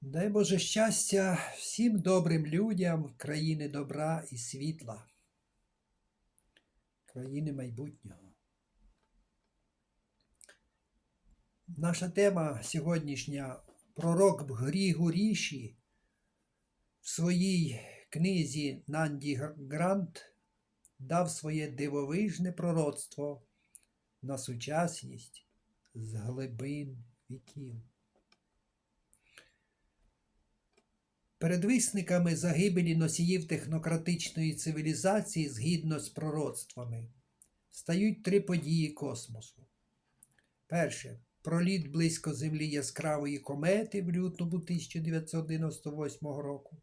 Дай Боже щастя всім добрим людям країни добра і світла, країни майбутнього. Наша тема сьогоднішня пророк Грігу Ріші в своїй книзі Нанді Грант дав своє дивовижне пророцтво на сучасність з глибин віків. Передвисниками загибелі носіїв технократичної цивілізації згідно з пророцтвами стають три події космосу. Перше проліт близько Землі яскравої комети в лютому 1998 року.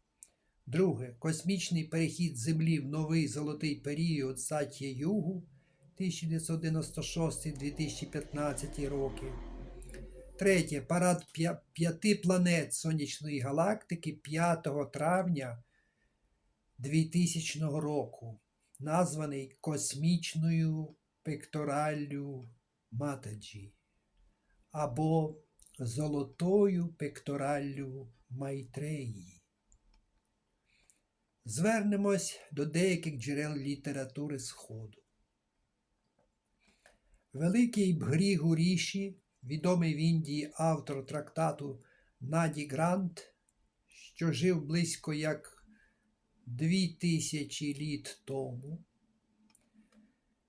Друге космічний перехід Землі в новий золотий період Сатє Югу 1996-2015 роки. Третє. Парад п'яти планет Сонячної галактики 5 травня 2000 року, названий космічною пектораллю Матаджі або Золотою пектораллю Майтреї. Звернемось до деяких джерел літератури Сходу. Великий Бгрігу Ріші відомий в Індії автор трактату Наді Грант, що жив близько як дві тисячі літ тому,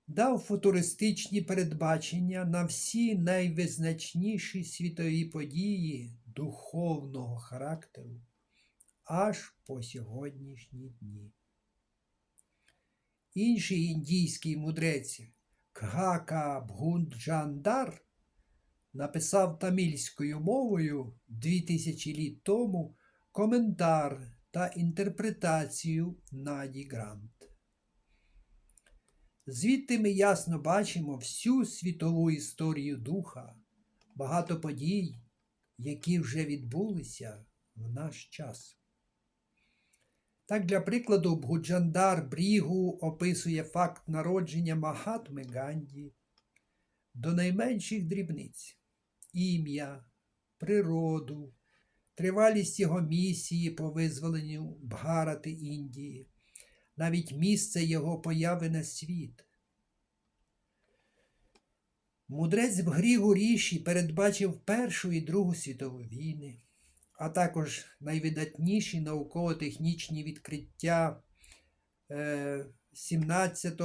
дав футуристичні передбачення на всі найвизначніші світові події духовного характеру аж по сьогоднішні дні. Інший індійський мудрець Кгака Бгунджандар написав тамільською мовою 2000 літ тому коментар та інтерпретацію Наді Грант. Звідти ми ясно бачимо всю світову історію духа, багато подій, які вже відбулися в наш час. Так, для прикладу, Бгуджандар Брігу описує факт народження Махатми Ганді до найменших дрібниць ім'я, природу, тривалість його місії по визволенню Бгарати Індії, навіть місце його появи на світ. Мудрець Бгрігу Ріші передбачив Першу і Другу світову війни, а також найвидатніші науково-технічні відкриття е, 17,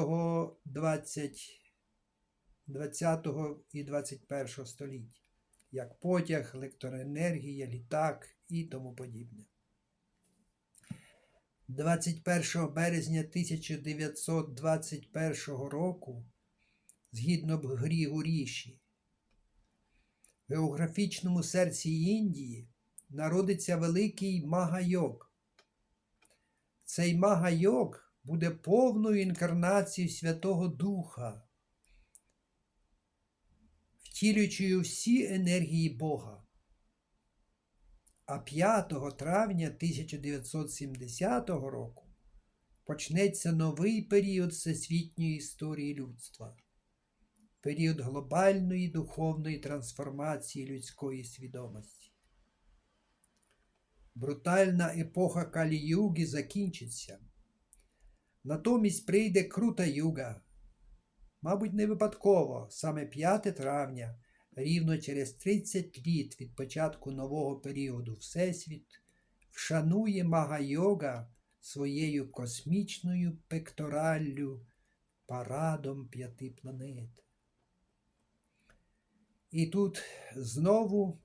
20, 20 і 21 століття, як потяг, електроенергія, літак і тому подібне. 21 березня 1921 року, згідно Грігу Ріші, в географічному серці Індії народиться великий Магайок. Цей Магайок буде повною інкарнацією Святого Духа, втілюючи всі енергії Бога. А 5 травня 1970 року почнеться новий період всесвітньої історії людства, період глобальної духовної трансформації людської свідомості. Брутальна епоха Калі-юги закінчиться. Натомість прийде крута юга. Мабуть, не випадково, саме 5 травня, рівно через 30 літ від початку нового періоду Всесвіт, вшанує Мага-йога своєю космічною пектораллю, парадом п'яти планет. І тут знову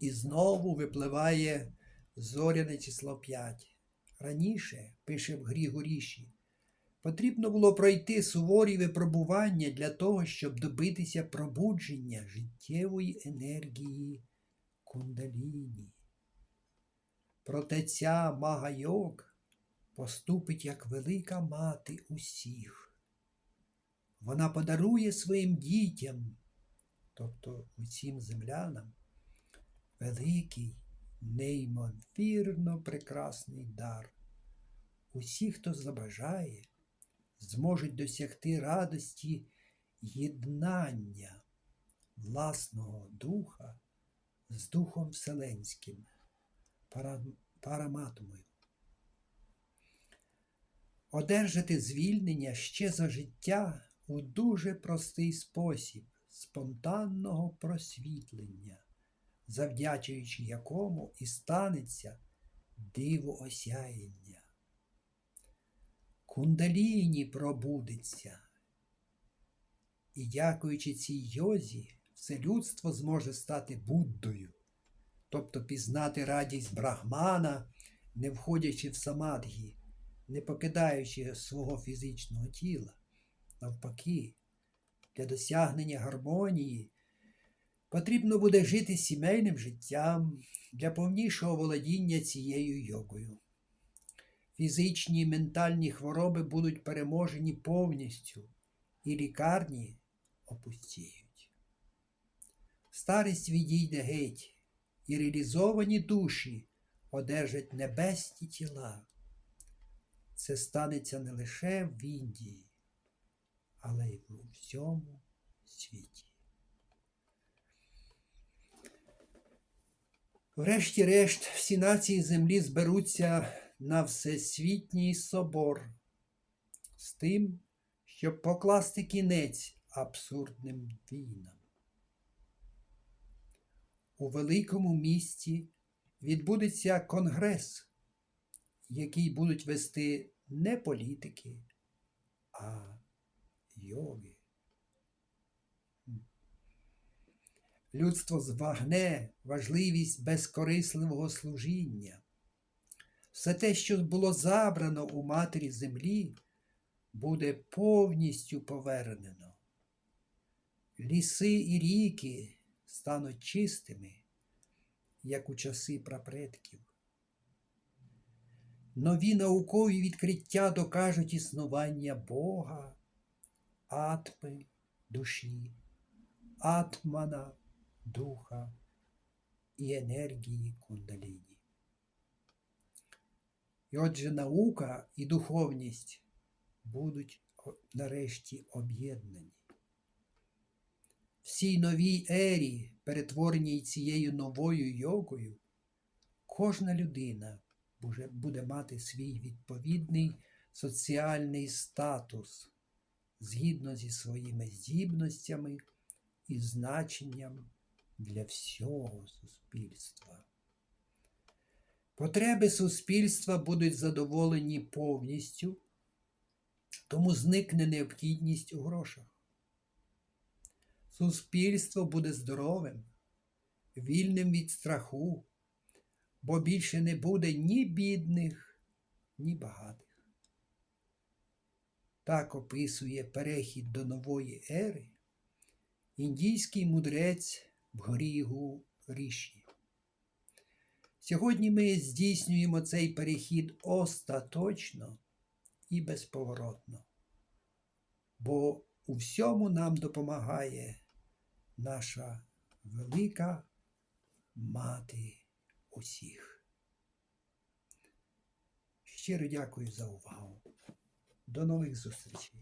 і знову випливає зоряне число 5. Раніше, пише в Грігу Ріші, потрібно було пройти суворі випробування для того, щоб добитися пробудження життєвої енергії кундаліні. Проте ця мага-йог поступить як велика мати усіх. Вона подарує своїм дітям, тобто усім землянам, великий, неймовірно прекрасний дар. Усі, хто забажає, зможуть досягти радості єднання власного духа з Духом Вселенським. пара, параматумою. Одержати звільнення ще за життя у дуже простий спосіб спонтанного просвітлення, завдячуючи якому і станеться диво осяяння. Кундаліні пробудеться. І дякуючи цій йозі, все людство зможе стати Буддою, тобто пізнати радість Брахмана, не входячи в самадгі, не покидаючи свого фізичного тіла. Навпаки, для досягнення гармонії потрібно буде жити сімейним життям для повнішого володіння цією йогою. Фізичні і ментальні хвороби будуть переможені повністю, і лікарні опустіють. Старість відійде геть, і реалізовані душі одержать небесні тіла. Це станеться не лише в Індії, але й у всьому світі. Врешті-решт, всі нації землі зберуться на Всесвітній собор з тим, щоб покласти кінець абсурдним війнам. У великому місті відбудеться конгрес, який будуть вести не політики, а йоги. Людство збагне важливість безкорисливого служіння. Все те, що було забрано у матері землі, буде повністю повернено. Ліси і ріки стануть чистими, як у часи прапредків. Нові наукові відкриття докажуть існування Бога, атми, душі, атмана, духа і енергії кундаліні. І отже, наука і духовність будуть нарешті об'єднані. Всій новій ері, перетвореній цією новою йогою, кожна людина буде мати свій відповідний соціальний статус згідно зі своїми здібностями і значенням для всього суспільства. Потреби суспільства будуть задоволені повністю, тому зникне необхідність у грошах. Суспільство буде здоровим, вільним від страху, бо більше не буде ні бідних, ні багатих. Так описує перехід до нової ери індійський мудрець Бгорігу Ріші. Сьогодні ми здійснюємо цей перехід остаточно і безповоротно, бо у всьому нам допомагає наша велика мати усіх. Щиро дякую за увагу. До нових зустрічей!